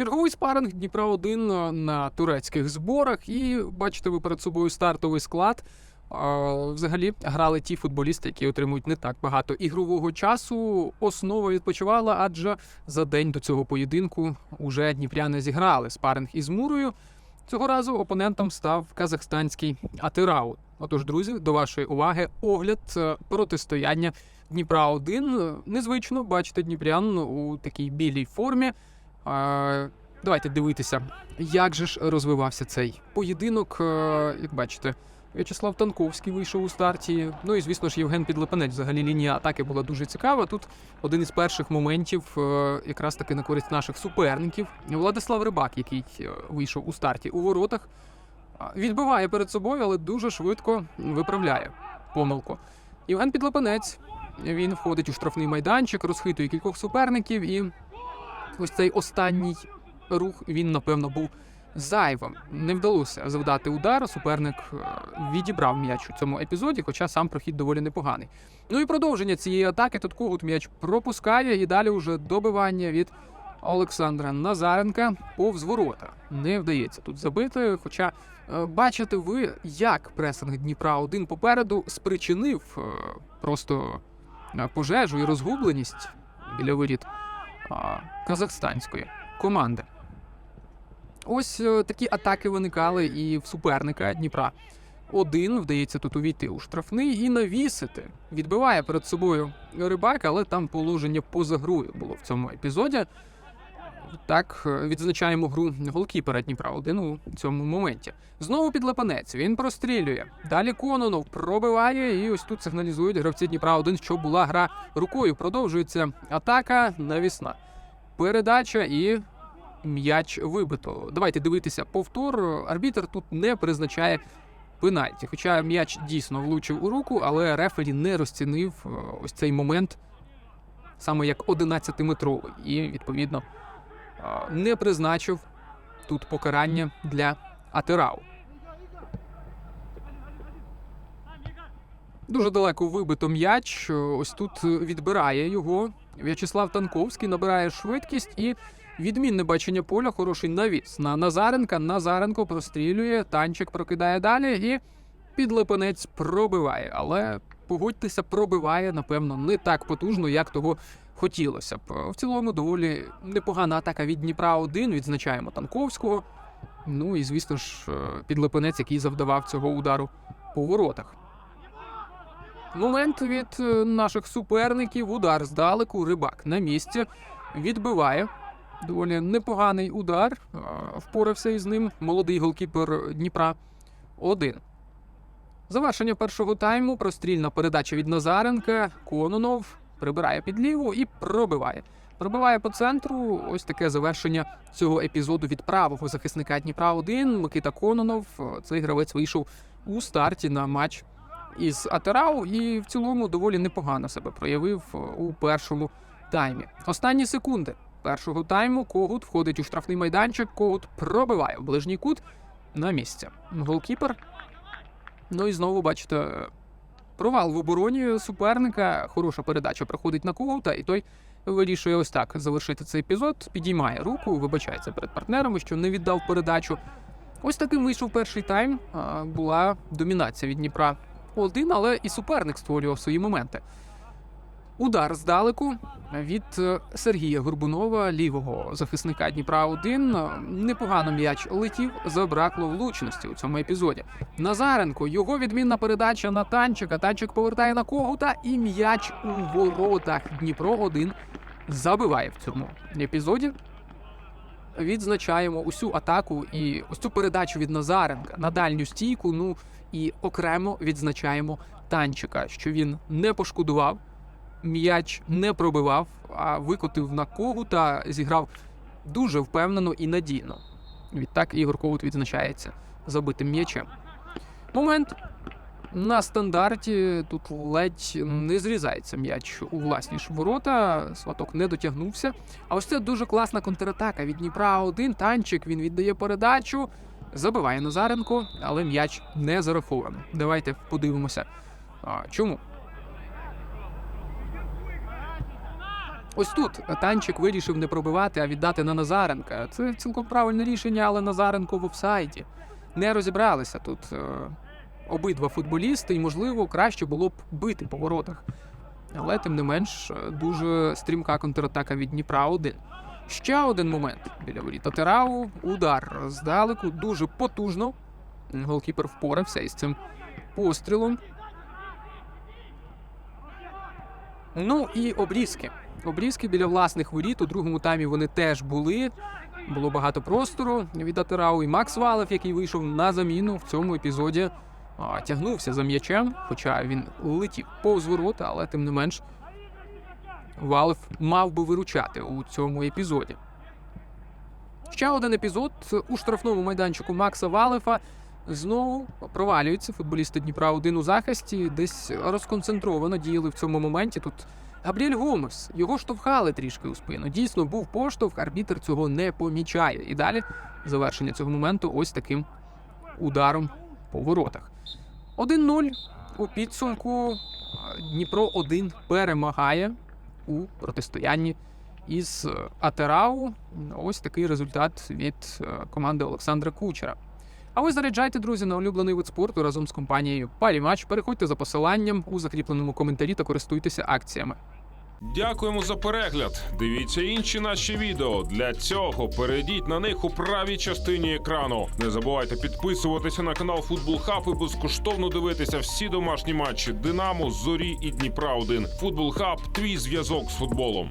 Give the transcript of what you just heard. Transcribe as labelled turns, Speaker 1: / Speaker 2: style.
Speaker 1: Черговий спаринг Дніпра 1 на турецьких зборах, і бачите ви перед собою стартовий склад. Взагалі грали ті футболісти, які отримують не так багато ігрового часу. Основа відпочивала, адже за день до цього поєдинку уже дніпряни зіграли спаринг із Мурою. Цього разу опонентом став казахстанський Атирау. Отож, друзі, до вашої уваги огляд е, протистояння Дніпра 1 Незвично бачите Дніпрян у такій білій формі. Давайте дивитися, як же ж розвивався цей поєдинок. Е, Як бачите, В'ячеслав Танковський вийшов у старті. Ну і звісно ж, Євген Підлепенець. Взагалі лінія атаки була дуже цікава. Тут один із перших моментів, е, якраз таки на користь наших суперників. Владислав Рибак, який е, вийшов у старті у воротах, відбиває перед собою, але дуже швидко виправляє помилку. Євген Підлепенець. Він входить у штрафний майданчик, розхитує кількох суперників, і ось цей останній рух він, напевно, був зайвим. Не вдалося завдати удар. Суперник е, відібрав м'яч у цьому епізоді, хоча сам прохід доволі непоганий. Ну і продовження цієї атаки. Тут Когут м'яч пропускає, і далі вже добивання від Олександра Назаренка повз ворота. Не вдається тут забити. Хоча е, бачите ви, як пресинг Дніпра 1 попереду спричинив е, просто пожежу і розгубленість біля воріт а, казахстанської команди. Ось е, такі атаки виникали і в суперника Дніпра. Один вдається тут увійти у штрафний і навісити. Відбиває перед собою рибак, але там положення поза грою було в цьому епізоді. Так, е, відзначаємо гру голкіпера Дніпра 1 у цьому моменті. Знову підлапанець, він прострілює. Далі Кононов пробиває, і ось тут сигналізують гравці Дніпра 1, що була гра рукою. Продовжується атака навісна. Передача і м'яч вибито. Давайте дивитися повтор. Арбітр тут не призначає пенальті. Хоча м'яч дійсно влучив у руку, але рефері не розцінив е, ось цей момент саме як 11-метровий. І відповідно не призначив тут покарання для Атирау. Дуже далеко вибито м'яч. Ось тут відбирає його. В'ячеслав Танковський набирає швидкість і відмінне бачення поля, хороший навіс на Назаренка. Назаренко прострілює, танчик прокидає далі і підлепенець пробиває. Але погодьтеся, пробиває, напевно, не так потужно, як того хотілося б. В цілому доволі непогана атака від Дніпра 1 Відзначаємо Танковського. Ну і звісно ж, е, підлепенець, який завдавав цього удару по воротах. Момент від е, наших суперників. Удар здалеку. Рибак на місці. Відбиває. Доволі непоганий удар. Впорався із ним молодий голкіпер Дніпра. Один. Завершення першого тайму. Прострільна передача від Назаренка. Кононов прибирає під ліву і пробиває. Пробиває по центру. Ось таке завершення цього епізоду від правого захисника Дніпра 1 Микита Кононов. Цей гравець вийшов у старті на матч із Атерау і в цілому доволі непогано себе проявив е, у першому таймі. Останні секунди першого тайму Когут входить у штрафний майданчик. Когут пробиває в ближній кут на місце. Голкіпер. Ну і знову бачите. Провал в обороні суперника. Хороша передача проходить на Коута, і той вирішує ось так завершити цей епізод. Підіймає руку, вибачається перед партнерами, що не віддав передачу. Ось таким вийшов перший тайм. Була домінація від Дніпра один, але і суперник створював свої моменти. Удар здалеку від е, Сергія Горбунова, лівого захисника Дніпра 1 Непогано м'яч летів, забракло влучності у цьому епізоді. Назаренко, його відмінна передача на танчика. Танчик повертає на когута, і м'яч у воротах. Дніпро 1 забиває в цьому епізоді. Відзначаємо усю атаку і ось цю передачу від Назаренка на дальню стійку. Ну і окремо відзначаємо танчика, що він не пошкодував, м'яч не пробивав, а викотив на когу та зіграв дуже впевнено і надійно. Відтак Ігор Когут відзначається забитим м'ячем. Момент на стандарті тут ледь не зрізається м'яч у власні ж ворота. Сваток не дотягнувся. А ось це дуже класна контратака від Дніпра 1 Танчик він віддає передачу. Забиває Назаренко, але м'яч не зарахований. Давайте подивимося. А, чому? Ось тут танчик вирішив не пробивати, а віддати на Назаренка. Це цілком правильне рішення, але Назаренко в офсайді. Не розібралися тут е, обидва футболісти, і, можливо, краще було б бити по воротах. Але тим не менш, е, дуже стрімка контратака від Дніпра 1. Ще один момент біля воріт. Терау, удар здалеку, дуже потужно. Голкіпер впорався із цим пострілом. Ну і обрізки. Обрізки біля власних воріт. У другому таймі вони теж були. Було багато простору від Атерау. І Макс Валев, який вийшов на заміну в цьому епізоді, тягнувся за м'ячем, хоча він летів повз ворота, але тим не менш Валев мав би виручати у цьому епізоді. Ще один епізод у штрафному майданчику Макса Валефа. Знову провалюються футболісти Дніпра 1 у захисті, десь розконцентровано діяли в цьому моменті. Тут Габріель Гомес його штовхали трішки у спину. Дійсно, був поштовх, арбітр цього не помічає. І далі завершення цього моменту ось таким ударом по воротах. 1-0 у підсумку. Дніпро 1 перемагає у протистоянні із Атерау. Ось такий результат від е, команди Олександра Кучера. А ви заряджайте, друзі, на улюблений вид спорту разом з компанією Парімач. Переходьте за посиланням у закріпленому коментарі та користуйтеся акціями.
Speaker 2: Дякуємо за перегляд. Дивіться інші наші відео. Для цього перейдіть на них у правій частині екрану. Не забувайте підписуватися на канал Футбол Хаб і безкоштовно дивитися всі домашні матчі Динамо, Зорі і Дніпра 1 Футбол Хаб твій зв'язок з футболом.